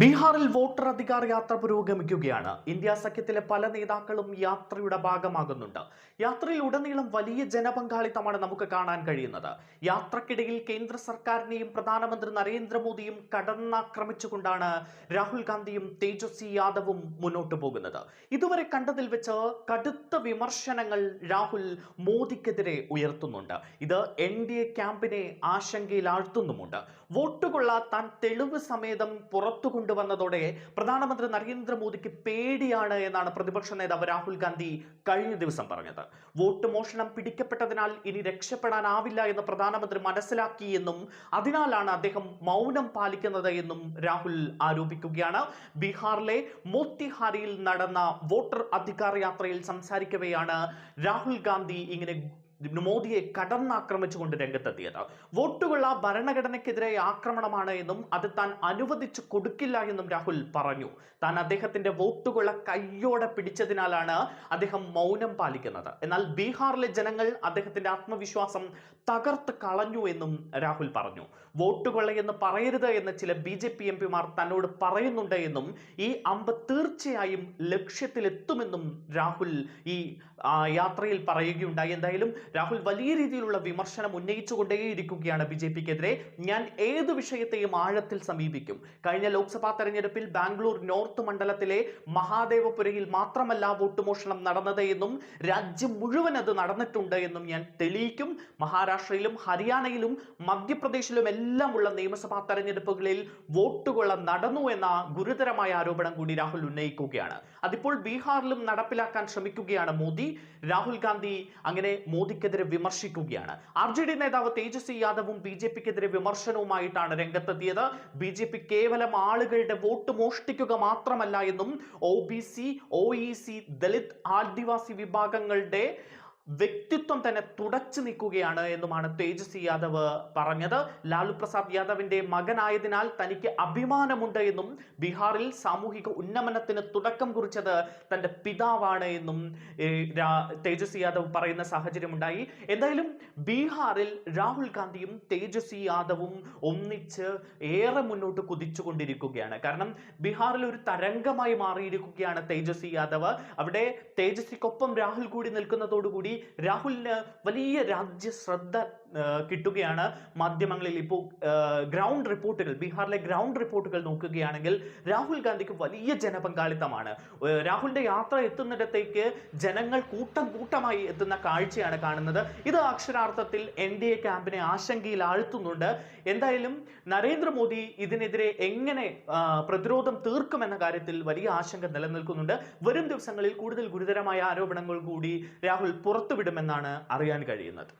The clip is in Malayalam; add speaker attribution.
Speaker 1: ബീഹാറിൽ വോട്ടർ അധികാര യാത്ര പുരോഗമിക്കുകയാണ്. ഇന്ത്യ സഖ്യത്തിലെ പല നേതാക്കളും യാത്രയുടെ ഭാഗമാകുന്നുണ്ട്. യാത്രയിൽ ഉടനീളം വലിയ ജനപങ്കാളിത്തമാണ് നമുക്ക് കാണാൻ കഴിയുന്നത്. യാത്രക്കിടയിൽ കേന്ദ്ര സർക്കാരിനെയും പ്രധാനമന്ത്രി നരേന്ദ്രമോദിയും കടന്നാക്രമിച്ചുകൊണ്ടാണ് രാഹുൽ ഗാന്ധിയും തേജസ്വി യാദവും മുന്നോട്ടു പോകുന്നത്. ഇതുവരെ കണ്ടതിൽ വെച്ച് കടുത്ത വിമർശനങ്ങൾ രാഹുൽ മോദിക്കെതിരെ ഉയർത്തുന്നുണ്ട്. ഇത് എൻ ഡി എ ക്യാമ്പിനെ ആശങ്കയിലാഴ്ത്തുന്നുമുണ്ട്. വോട്ടുകൊള്ള താൻ തെളിവ് സമേതം പുറത്തു കൊണ്ടുവന്നതോടെ പ്രധാനമന്ത്രി നരേന്ദ്രമോദിക്ക് പേടിയാണ് എന്നാണ് പ്രതിപക്ഷ നേതാവ് രാഹുൽ ഗാന്ധി കഴിഞ്ഞ ദിവസം പറഞ്ഞത്. വോട്ട് മോഷണം പിടിക്കപ്പെട്ടതിനാൽ ഇനി രക്ഷപ്പെടാനാവില്ല എന്ന് പ്രധാനമന്ത്രി മനസ്സിലാക്കിയെന്നും അതിനാലാണ് അദ്ദേഹം മൗനം പാലിക്കുന്നത് എന്നും രാഹുൽ ആരോപിക്കുകയാണ്. ബീഹാറിലെ മോത്തിഹാരിയിൽ നടന്ന വോട്ടർ അധികാര യാത്രയിൽ സംസാരിക്കവെയാണ് രാഹുൽ ഗാന്ധി ഇങ്ങനെ മോദിയെ കടന്നാക്രമിച്ചുകൊണ്ട് രംഗത്തെത്തിയത്. വോട്ടുകൾ ആ ഭരണഘടനയ്ക്കെതിരെ ആക്രമണമാണ് എന്നും അത് താൻ അനുവദിച്ചു കൊടുക്കില്ല എന്നും രാഹുൽ പറഞ്ഞു. താൻ അദ്ദേഹത്തിന്റെ വോട്ടുകളെ കയ്യോടെ പിടിച്ചതിനാലാണ് അദ്ദേഹം മൗനം പാലിക്കുന്നത്. എന്നാൽ ബീഹാറിലെ ജനങ്ങൾ അദ്ദേഹത്തിന്റെ ആത്മവിശ്വാസം തകർത്ത് കളഞ്ഞു എന്നും രാഹുൽ പറഞ്ഞു. വോട്ടുകൊള്ള എന്ന് പറയരുത് എന്ന് ചില ബി ജെ പി എം പിമാർ തന്നോട് പറയുന്നുണ്ട് എന്നും ഈ അമ്പ് തീർച്ചയായും ലക്ഷ്യത്തിലെത്തുമെന്നും രാഹുൽ ഈ യാത്രയിൽ പറയുകയുണ്ടായി. എന്തായാലും രാഹുൽ വലിയ രീതിയിലുള്ള വിമർശനം ഉന്നയിച്ചുകൊണ്ടേയിരിക്കുകയാണ് ബി ജെ പിക്കെതിരെ. ഞാൻ ഏത് വിഷയത്തെയും ആഴത്തിൽ സമീപിക്കും. കഴിഞ്ഞ ലോക്സഭാ തെരഞ്ഞെടുപ്പിൽ ബാംഗ്ലൂർ നോർത്ത് മണ്ഡലത്തിലെ മഹാദേവപുരയിൽ മാത്രമല്ല വോട്ട് മോഷണം നടന്നത് എന്നും രാജ്യം മുഴുവൻ അത് നടന്നിട്ടുണ്ട് എന്നും ഞാൻ തെളിയിക്കും. മഹാരാഷ്ട്രയിലും ഹരിയാനയിലും മധ്യപ്രദേശിലും എല്ലാം ഉള്ള നിയമസഭാ തെരഞ്ഞെടുപ്പുകളിൽ വോട്ടുകൊള്ള നടന്നു എന്ന ഗുരുതരമായ ആരോപണം കൂടി രാഹുൽ ഉന്നയിക്കുകയാണ്. അതിപ്പോൾ ബീഹാറിലും നടപ്പിലാക്കാൻ ശ്രമിക്കുകയാണ് മോദി. രാഹുൽ ഗാന്ധി അങ്ങനെ മോദിക്കെതിരെ വിമർശിക്കുകയാണ്. ആർ ജെ ഡി നേതാവ് തേജസ്വി യാദവും ബി ജെ പിക്കെതിരെ വിമർശനവുമായിട്ടാണ് രംഗത്തെത്തിയത്. ബി ജെ പി കേവലം ആളുകളുടെ വോട്ട് മോഷ്ടിക്കുക മാത്രമല്ല എന്നും O B C O E C Dalit Adivasi വിഭാഗങ്ങളുടെ വ്യക്തിത്വം തന്നെ തുടച്ചു നിൽക്കുകയാണ് എന്നുമാണ് തേജസ്വി യാദവ് പറഞ്ഞത്. ലാലു പ്രസാദ് യാദവിന്റെ മകനായതിനാൽ തനിക്ക് അഭിമാനമുണ്ട് എന്നും ബീഹാറിൽ സാമൂഹിക ഉന്നമനത്തിന് തുടക്കം കുറിച്ചത് തന്റെ പിതാവാണ് എന്നും തേജസ്വി യാദവ് പറയുന്ന സാഹചര്യമുണ്ടായി. എന്തായാലും ബീഹാറിൽ രാഹുൽ ഗാന്ധിയും തേജസ്വി യാദവും ഒന്നിച്ച് ഏറെ മുന്നോട്ട് കുതിച്ചുകൊണ്ടിരിക്കുകയാണ്. കാരണം ബീഹാറിൽ ഒരു തരംഗമായി മാറിയിരിക്കുകയാണ് തേജസ്വി യാദവ്. അവിടെ തേജസ്വിക്കൊപ്പം രാഹുൽ കൂടി നിൽക്കുന്നതോടുകൂടി രാഹുലിന് വലിയ രാജ്യശ്രദ്ധ കിട്ടുകയാണ്. മാധ്യമങ്ങളിൽ ഇപ്പോൾ ഗ്രൗണ്ട് റിപ്പോർട്ടുകൾ ബീഹാറിലെ ഗ്രൗണ്ട് റിപ്പോർട്ടുകൾ നോക്കുകയാണെങ്കിൽ രാഹുൽ ഗാന്ധിക്ക് വലിയ ജനപങ്കാളിത്തമാണ്. രാഹുലിന്റെ യാത്ര എത്തുന്നിടത്തേക്ക് ജനങ്ങൾ കൂട്ടം കൂട്ടമായി എത്തുന്ന കാഴ്ചയാണ് കാണുന്നത്. ഇത് അക്ഷരാർത്ഥത്തിൽ എൻ ഡി എ ക്യാമ്പിനെ ആശങ്കയിൽ ആഴ്ത്തുന്നുണ്ട്. എന്തായാലും നരേന്ദ്രമോദി ഇതിനെതിരെ എങ്ങനെ പ്രതിരോധം തീർക്കുമെന്ന കാര്യത്തിൽ വലിയ ആശങ്ക നിലനിൽക്കുന്നുണ്ട്. വരും ദിവസങ്ങളിൽ കൂടുതൽ ഗുരുതരമായ ആരോപണങ്ങൾ കൂടി രാഹുൽ പുറത്തുവിടുമെന്നാണ് അറിയാൻ കഴിയുന്നത്.